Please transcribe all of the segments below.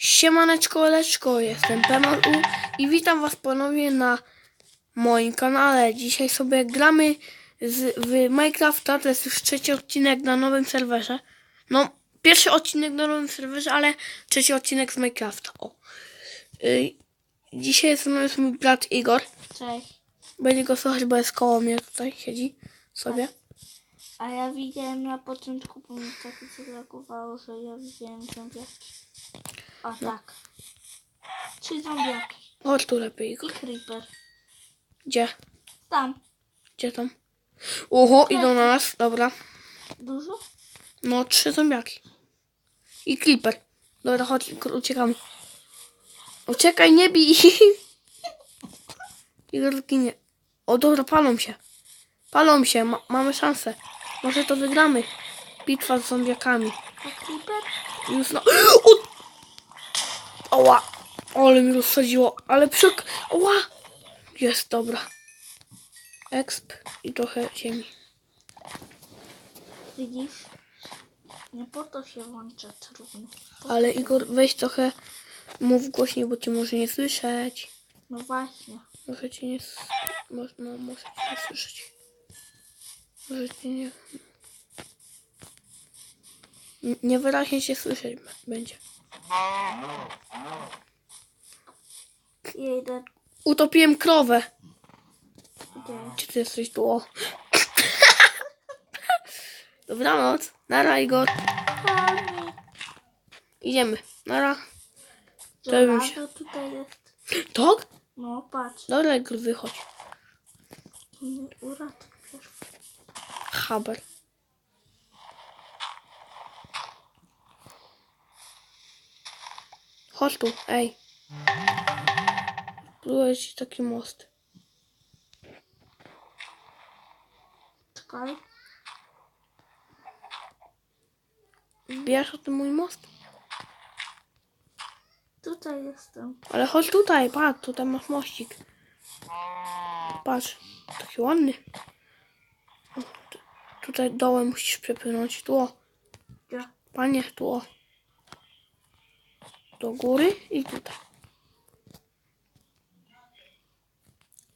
Siemaneczko, leczko, jestem Pemal U i witam was ponownie na moim kanale. Dzisiaj sobie gramy z, w Minecrafta, to jest już trzeci odcinek na nowym serwerze. No, pierwszy odcinek na nowym serwerze, ale trzeci odcinek z Minecrafta. O. Y, dzisiaj jest, jest mój brat Igor. Cześć. Będzie go słuchać, bo jest koło mnie tutaj, siedzi sobie. A ja widziałem na początku, bo mi tak zareagowało, że ja widziałem zombiaki. O tak. Trzy zombiaki. Chodź tu lepiej, Igor. I creeper. Gdzie? Tam. Gdzie tam? Oho, idą na nas, dobra. Dużo? No, trzy zombiaki. I creeper. Dobra, chodź, uciekamy. Uciekaj, nie bij! Igor zginie. O, dobra, palą się. Palą się, ma mamy szansę. Może to wygramy. Bitwa z zombiakami. A creeper? Już no... O! Oła! Ale mi rozsadziło, ale przyk... Oła! Jest, dobra. Exp i trochę ziemi. Widzisz? Nie po to się włącza trudno. Ale Igor, weź trochę... Mów głośniej, bo cię może nie słyszeć. No właśnie. Może cię nie... mo- No, może cię nie słyszeć. Może cię nie... N- Niewyraźnie cię słyszeć b- Jeden. Utopiłem krowę. Gdzie? Gdzie ty jesteś tu? O. Dobranoc. Nara, Igor. Pani. Idziemy. Nara. bym się- Żelazo tutaj jest. Tak? No patrz. Dobra, Igor, wychodź. Nie uratujesz. Haber. Chodź tu, ej. Próbuję ci taki most. Czekaj. Wiesz o tym mój most? Tutaj jestem. Ale chodź tutaj, patrz, tutaj masz mościk. Patrz, taki ładny. O, tu- tutaj dołem musisz przepłynąć. Tu o, Gdzie? panie, tu o. Do góry i tutaj.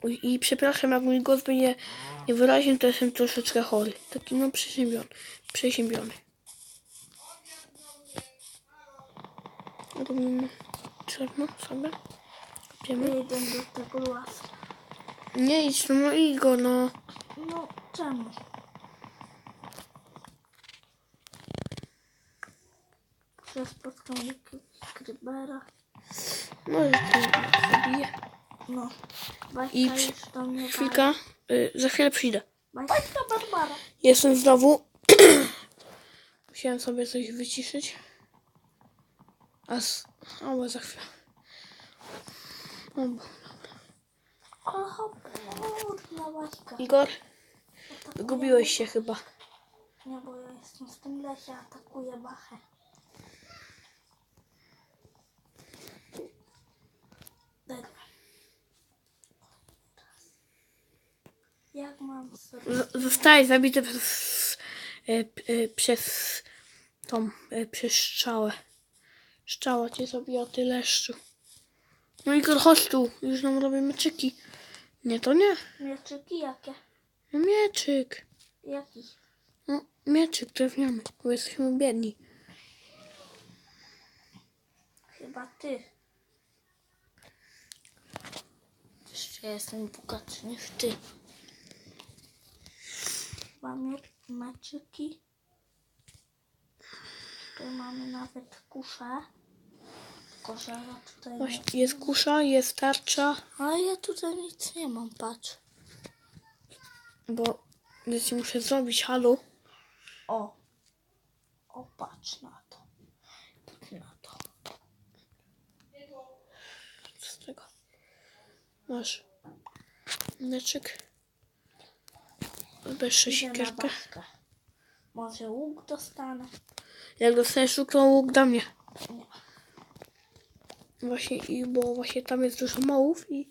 I przepraszam, jak mój głos będzie niewyraźny, to jestem troszeczkę chory. Taki no przeziębiony. Przeziębiony. Robimy czarno sobie. Kopiemy. Jeden do tego lasu. Nie idź, no, no idź go, no. No czemu? Przez spotkanie Krybera. Może cię zabiję. No. I przy- Chwilka, y, za chwilę przyjdę. Bajka Barbara. Jestem znowu. Musiałem sobie coś wyciszyć. A s... O, za chwilę. O, bo-. Igor, zgubiłeś się chyba. Nie, bo ja jestem w tym lesie, atakuję Bachę. Dobra. Jak mam sobie... Z- Zostałeś zabity przez... p- y, przez tą... y, przez strzałę. Strzała cię zabiła, ty leszczu. No Igor, chodź tu. Już nam robię mieczyki. Nie, to nie. Mieczyki jakie? No mieczyk. Jaki? No, mieczyk drewniany, bo jesteśmy biedni. Chyba ty. Jeszcze jestem bogatszy niż ty. Mamy meczyki. Tutaj mamy nawet kuszę. Tylko, że ja tutaj nie... Właśnie jest kusza, jest tarcza, Ale ja tutaj nic nie mam, patrz. bo ci muszę zrobić halu. O. O, patrz na to. Patrz na to. Co z tego? Masz mieczyk. Weź siekierkę. Może łuk dostanę? Jak dostaniesz łuk, to łuk da mnie. Nie. Właśnie, i bo właśnie tam jest dużo mołów i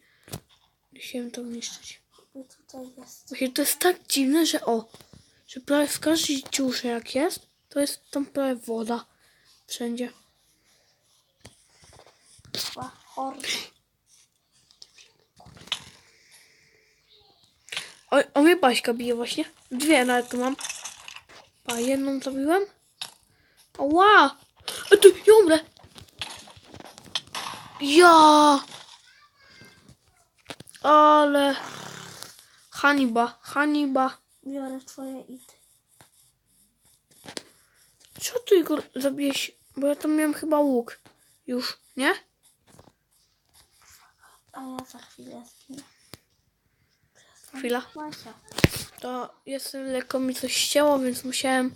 chciałem to niszczyć. I tutaj jest. Właśnie to jest tak dziwne, że o, że prawie w każdej dziurze jak jest, to jest tam prawie woda. Wszędzie. Chyba horda. O, o mnie Baśka bije właśnie. Dwie nawet tu mam. A jedną zabiłem. Ła! A ty, ja umrę. Ja! Ale... Haniba, Haniba. Biorę twoje ity. Co ty, Igor, zabiłeś? Bo ja tam miałem chyba łuk. Już, nie? A ja za chwilę zginę. Chwila. To jestem lekko mi coś ścięło, więc musiałem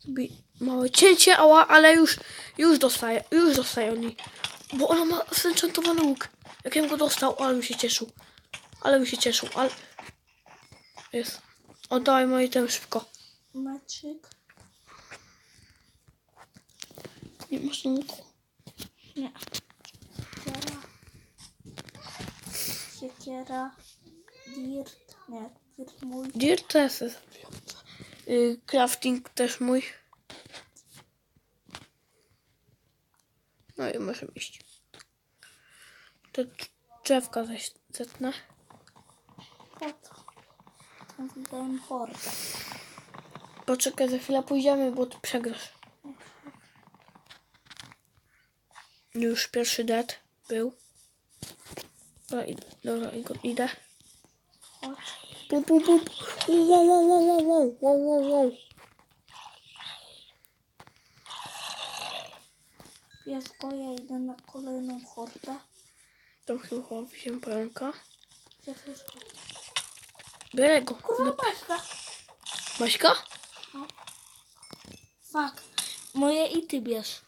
zrobić małe cięcie, ała, ale już, już dostaję, już dostaję od niej. Bo ona ma zenchantowany łuk. Jak ja go dostał, ale bym się cieszył. Ale bym się cieszył, ale... Jest. Oddawaj moje item szybko. Meczyk. Nie masz łuku. Nie. Siekiera. Siekiera. Dirt. Nie, dirt mój. Dirt to jest y, Crafting też mój. No i możemy iść. Te drzewka zaś zetnę. Tam widziałem hordę. Poczekaj, za chwilę pójdziemy, bo ty przegrasz. Już pierwszy dead był. Dobra, idę. Dobra, idę. Pum, pum. Wow, wow, wow, wow, wow, wow, ja idę na kolejną hordę. Tam chyba wziąłem pająka. Jest go? Kurwa, No, Baśka. Baśka? Fuck. Moje ity bierz.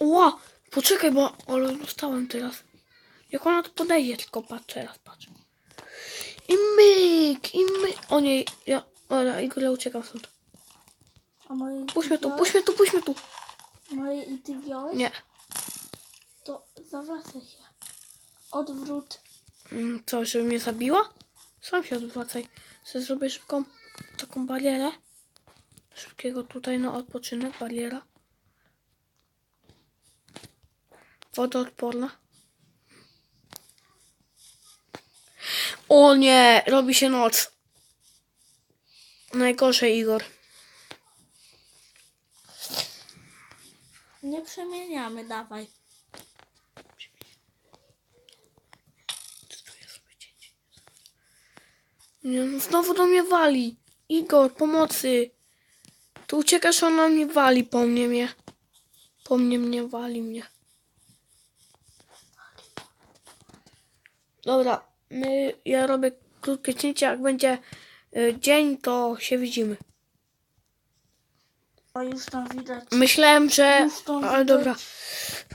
Ła! Poczekaj, bo ale dostałem teraz. Jak ona tu podejdzie, tylko patrz teraz, patrz. I myk, i myk. O nie, ja... Dobra, Igor, ja uciekam stąd. A moje ity Puść mnie tu, wziąłeś? puść mnie tu, puść mnie tu. Moje ity wziąłeś? Nie. To zawracaj się. Odwrót. Mm, Co, żeby mnie zabiła? Sam się odwracaj. Chcę zrobię szybką taką barierę. Szybkiego tutaj na odpoczynek, bariera. Wodoodporna. O nie, robi się noc. Najgorzej, Igor. Nie przemieniamy, dawaj. Nie, no znowu do mnie wali. Igor, pomocy. Tu uciekasz, ona mnie wali po mnie mnie. Po mnie mnie wali mnie. Dobra, my, ja robię krótkie cięcie, jak będzie y, dzień, to się widzimy. O, już tam widać. Myślałem, że... Już to Ale widać. dobra.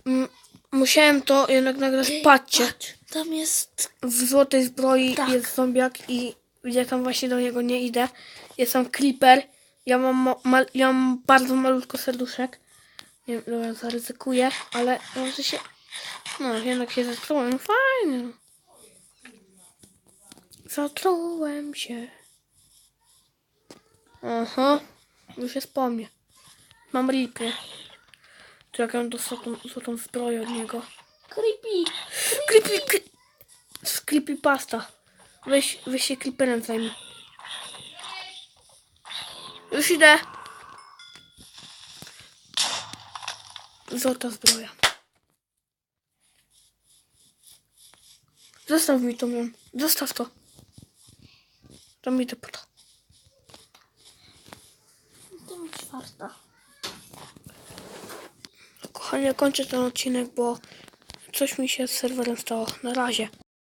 M- Musiałem to jednak nagrać. Patrzcie. Patrz, tam jest... w złotej zbroi Tak. jest zombiak i ja tam właśnie do niego nie idę. Jest tam creeper. Ja mam, mal, ja mam bardzo malutko serduszek. Nie wiem, dobra, zaryzykuję, ale może się... No, jednak się zatrułem. No fajnie. Zatrułem się. Aha. Już jest po mnie. Mam ripie. Tu jak ja mam dostał tą złotą zbroję od niego. Creepy. Creepy, cre... z creepypasta. Weź, weź się creeperem zajmij. Już idę. Złota zbroja. Zostaw mi to, ją. Zostaw to. To mi to po to. To mi czwarta. Kochanie, kończę ten odcinek, bo coś mi się z serwerem stało. Na razie.